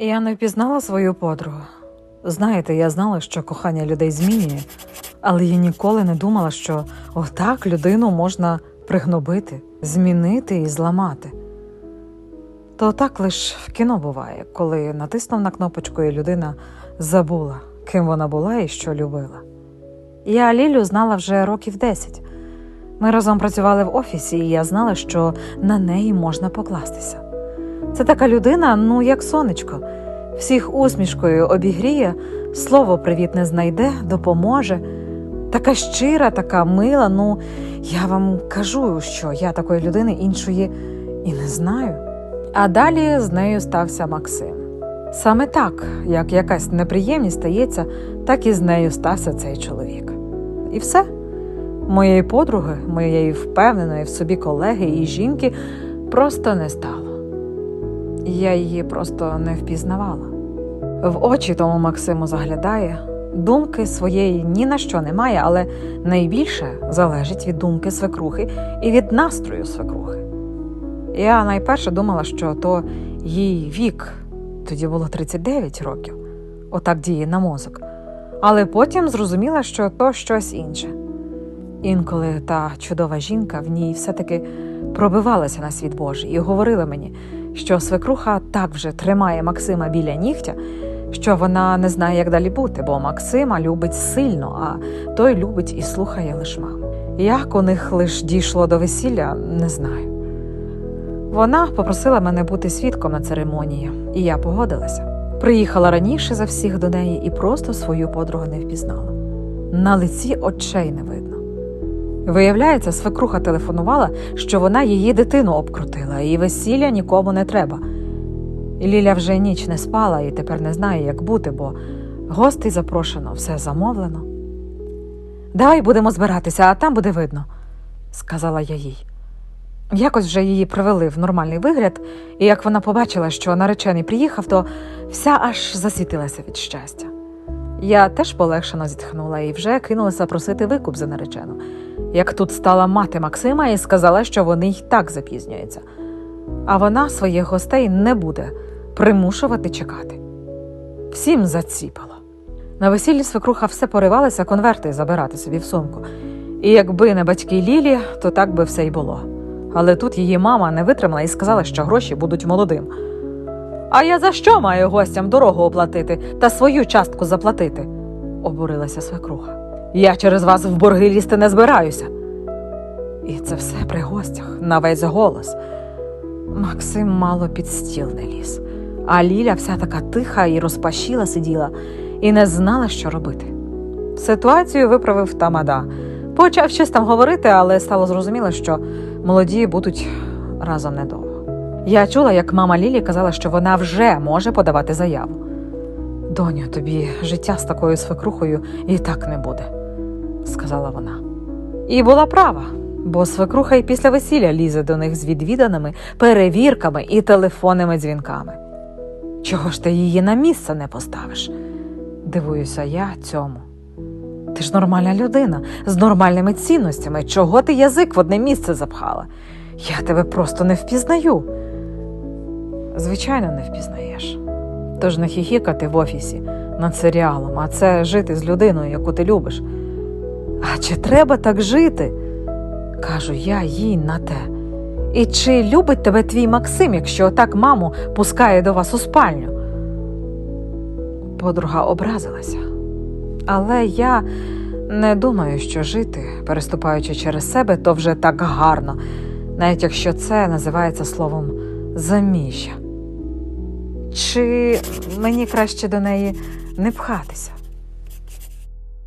Я не впізнала свою подругу. Знаєте, я знала, що кохання людей змінює, але я ніколи не думала, що отак людину можна пригнобити, змінити і зламати. То так лиш в кіно буває, коли натиснув на кнопочку, і людина забула, ким вона була і що любила. Я Лілю знала вже років 10. Ми разом працювали в офісі, і я знала, що на неї можна покластися. Це така людина, ну як сонечко, всіх усмішкою обігріє, слово привітне знайде, допоможе. Така щира, така мила. Ну, я вам кажу, що я такої людини іншої і не знаю. А далі з нею стався Максим. Саме так, як якась неприємність стається, так і з нею стався цей чоловік. І все. Моєї подруги, моєї впевненої в собі колеги і жінки просто не стало. Я її просто не впізнавала. В очі тому Максиму заглядає. Думки своєї ні на що немає, але найбільше залежить від думки свекрухи і від настрою свекрухи. Я найперше думала, що то їй вік, тоді було 39 років, отак діє на мозок. Але потім зрозуміла, що то щось інше. Інколи та чудова жінка в ній все-таки пробивалася на світ Божий і говорила мені, що свекруха так вже тримає Максима біля нігтя, що вона не знає, як далі бути, бо Максима любить сильно, а той любить і слухає лиш маму. Як у них лиш дійшло до весілля, не знаю. Вона попросила мене бути свідком на церемонії, і я погодилася. Приїхала раніше за всіх до неї і просто свою подругу не впізнала. На лиці очей не видно. Виявляється, свекруха телефонувала, що вона її дитину обкрутила, і весілля нікому не треба. Ліля вже ніч не спала і тепер не знає, як бути, бо гостей запрошено, все замовлено. Давай будемо збиратися, а там буде видно, сказала я їй. Якось вже її привели в нормальний вигляд, і як вона побачила, що наречений приїхав, то вся аж засвітилася від щастя. Я теж полегшено зітхнула і вже кинулася просити викуп за наречену. Як тут стала мати Максима і сказала, що вони й так запізнюються. А вона своїх гостей не буде примушувати чекати. Всім заціпало. На весіллі свекруха все поривалася конверти забирати собі в сумку. І якби не батьки Лілі, то так би все й було. Але тут її мама не витримала і сказала, що гроші будуть молодим. А я за що маю гостям дорогу оплатити та свою частку заплатити? обурилася свекруха. Я через вас в борги лізти не збираюся. І це все при гостях на весь голос. Максим мало під стіл не ліз, а Ліля вся така тиха і розпашіла сиділа і не знала, що робити. Ситуацію виправив тамада. Почав щось там говорити, але стало зрозуміло, що молоді будуть разом недовго. Я чула, як мама Лілі казала, що вона вже може подавати заяву. Доню, тобі життя з такою свекрухою і так не буде, сказала вона. І була права, бо свекруха і після весілля лізе до них з відвіданими перевірками і телефонними дзвінками. Чого ж ти її на місце не поставиш? Дивуюся я цьому. Ти ж нормальна людина з нормальними цінностями. Чого ти язик в одне місце запхала? Я тебе просто не впізнаю. Звичайно, не впізнаєш. Тож не хіхікати в офісі над серіалом, а це жити з людиною, яку ти любиш. А чи треба так жити? кажу я їй на те. І чи любить тебе твій Максим, якщо так маму пускає до вас у спальню? Подруга образилася. Але я не думаю, що жити, переступаючи через себе, то вже так гарно, навіть якщо це називається словом заміжжя. Чи мені краще до неї не пхатися?